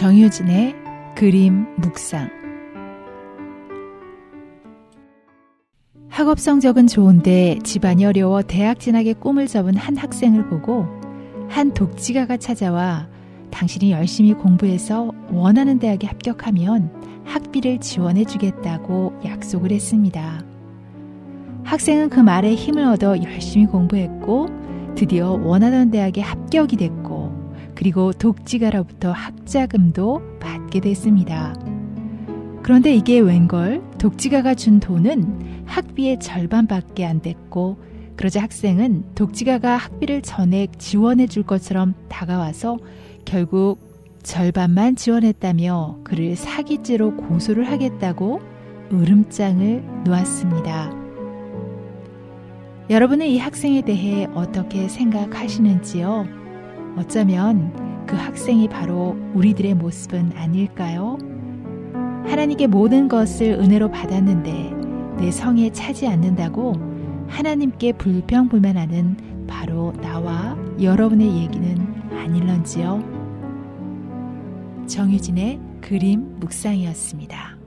정유진의 그림 묵상 학업 성적은 좋은데 집안이 어려워 대학 진학의 꿈을 접은 한 학생을 보고 한 독지가가 찾아와 당신이 열심히 공부해서 원하는 대학에 합격하면 학비를 지원해 주겠다고 약속을 했습니다. 학생은 그 말에 힘을 얻어 열심히 공부했고 드디어 원하던 대학에 합격이 됐고 그리고 독지가로부터 학자금도 받게 됐습니다. 그런데 이게 웬걸 독지가가 준 돈은 학비의 절반밖에 안 됐고 그러자 학생은 독지가가 학비를 전액 지원해 줄 것처럼 다가와서 결국 절반만 지원했다며 그를 사기죄로 고소를 하겠다고 으름장을 놓았습니다. 여러분은 이 학생에 대해 어떻게 생각하시는지요? 어쩌면 그 학생이 바로 우리들의 모습은 아닐까요? 하나님께 모든 것을 은혜로 받았는데 내 성에 차지 않는다고 하나님께 불평불만하는 바로 나와 여러분의 얘기는 아닐런지요? 정유진의 그림 묵상이었습니다.